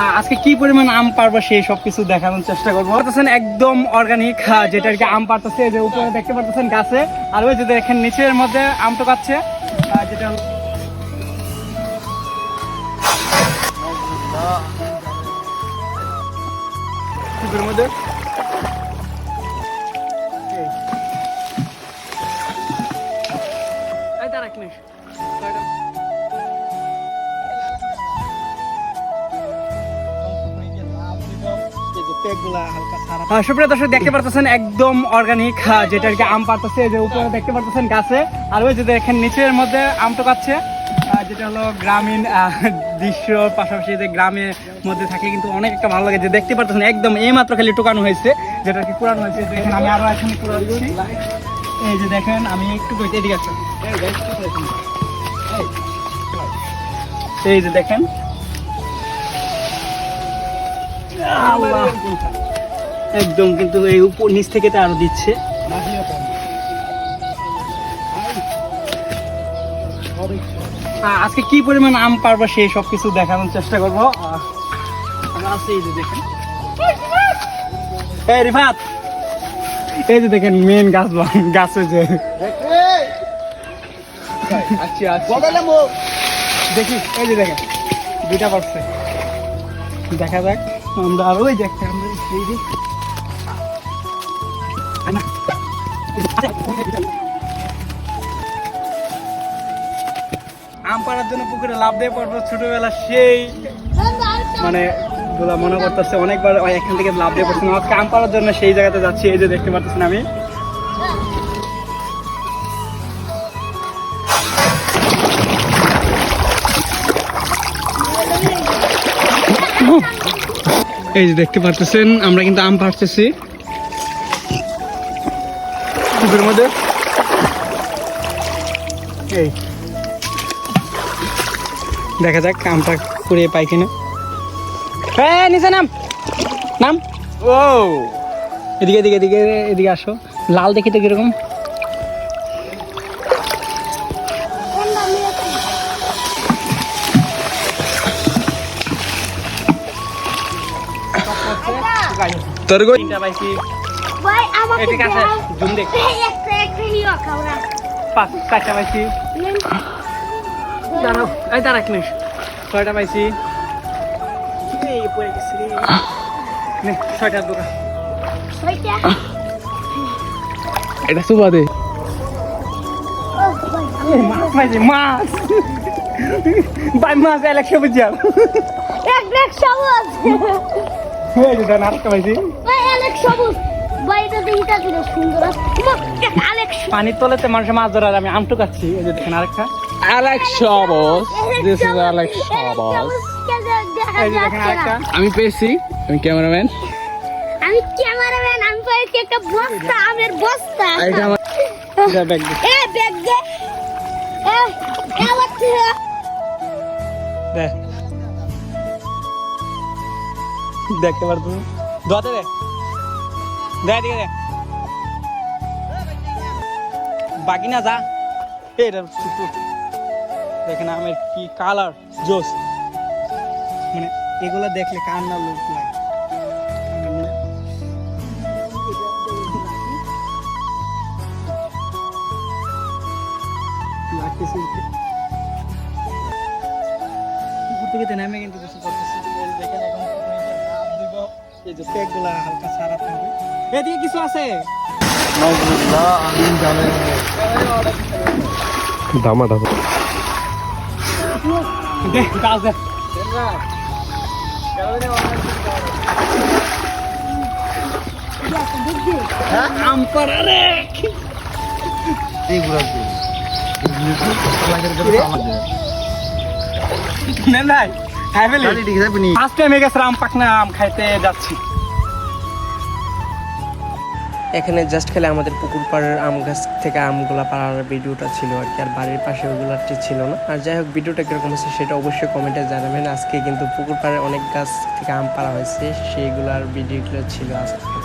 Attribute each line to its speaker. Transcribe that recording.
Speaker 1: আহ, আজকে কি পরিমাণ আম পারব সেই সব কিছু দেখানোর চেষ্টা করব। পারতেছেন একদম অর্গানিক যেটা আর কি আম পারতেছে যে উপরে দেখতে পারতেছেন গাছে। আর ওই যে দেখেন নিচের মধ্যে আম তো পাচ্ছে যেটা মধ্যে। সুপ্রিয় দর্শক দেখতে পারতেছেন একদম অর্গানিক যেটা আর কি আম পারতেছে যে উপরে দেখতে পারতেছেন গাছে। আর ওই যে দেখেন নিচের মধ্যে আম টোকাচ্ছে। আহ, যেটা হলো গ্রামীণ দৃশ্য পাশাপাশি যে গ্রামের মধ্যে থাকলে কিন্তু অনেক একটা ভালো লাগে। যে দেখতে পারতেছেন একদম এই মাত্র খালি টোকানো হয়েছে যেটা কি পুরানো হয়েছে। দেখেন আমি আরও এখানে এই যে দেখেন আমি একটু এদিকে আসেন। এই যে দেখেন একদম কিন্তু এই উপর নিচ থেকে তো আরও দিচ্ছে। আজকে কি পরিমাণ আম পারব সেই সব কিছু দেখানোর চেষ্টা করব। এই যে দেখেন। এই এই যে দেখেন মেন গাছ গাছে যে আচ্ছা আচ্ছা। দেখি, এই যে দেখেন, দুইটা পারছে। দেখা যাক। আমরা ওই দেখতে, আমরা এই যে আম পাড়ার জন্য পুকুরে লাভ দিয়ে পড়ব, ছোটবেলা সেই মানে গুলা মনে করতেছে অনেকবার এখান থেকে লাভ দিয়ে পড়ছে। আজকে আম পাড়ার জন্য সেই জায়গাতে যাচ্ছি, এই যে দেখতে পাচ্ছেন আমি। এই যে দেখতে পাচ্ছেন আমরা কিন্তু আম পাড়তেছি। পুকুরের মধ্যে? এই। দেখা যাক আমটা কুড়িয়ে পাই কিনা। হ্যাঁ নিচে নাম। নাম। ও। এদিকে এদিকে এদিকে এদিকে আসো। লাল দেখি তো কীরকম।
Speaker 2: তোর কই
Speaker 1: তিনটা পাইছি
Speaker 3: ভাই আমাকে
Speaker 1: এদিকে আছে
Speaker 3: দাও।
Speaker 1: জুম দেখ
Speaker 3: এই একটা একটা হিও খাওয়া।
Speaker 1: পাঁচ চারটা পাইছি দাঁড়াও। এই দাঁড়া এক মিনিট ছয়টা পাইছি এই পড়ে গেছি রে। নে ছয়টার দোকান।
Speaker 3: ছয়টা?
Speaker 2: এটা সুবা দে।
Speaker 3: ও ভাই।
Speaker 1: মাছ পাইছি মাছ ভাই মাছ একশো বুঝছিলাম
Speaker 3: এক ব্যাগ সবুজ।
Speaker 1: এই যে দেন আরেকটা পাইছি
Speaker 3: ভাই অনেক সবুজ। দেখিটা দিলে সুন্দর আলেক
Speaker 1: পানির তলেতে মানুষের মাছ ধরার আমি আমটু কাচ্ছি এই যে দেখেন আরেকটা।
Speaker 2: আলেক্স সবস দিস ইজ আলেক্স সবস
Speaker 1: এই যে দেখেন আরেকটা।
Speaker 2: আমি পেয়েছি। আমি ক্যামেরাম্যান।
Speaker 3: আমি ক্যামেরাম্যান আমি পাইছি একটা বস্তা আমের বস্তা।
Speaker 2: এটা আমার
Speaker 1: এটা ব্যাগ দে।
Speaker 3: এ ব্যাগ দে। এ
Speaker 1: দে। দেখতে পারতো দোয়াতে দে দে দিকে দে। বাকি না, যা। এটা দেখেন আমের কি কালার জোস। মানে এগুলা দেখলে কান্না লোক লাগে। তো কিন্তু দেখেন এখন এই যে পেকগুলা হালকা সারাতে হবে। এদিকে কিছু আছে?
Speaker 2: দামা দামা
Speaker 1: গাছ আম পাড়া রে। না নাই খাই ফার্স্ট টাইম গেছে আম পাকনা আম খাইতে যাচ্ছি।
Speaker 4: এখানে জাস্ট খেলে আমাদের পুকুর পাড়ের আম গাছ থেকে আমগুলা পাড়ার ভিডিওটা ছিল আর কি, আর বাড়ির পাশে ওগুলাটি ছিল না। আর যাই হোক, ভিডিওটা কীরকম হচ্ছে সেটা অবশ্যই কমেন্টে জানাবেন। আজকে কিন্তু পুকুর পাড়ে অনেক গাছ থেকে আম পাড়া হয়েছে, সেইগুলার ভিডিওগুলো ছিল আজকে।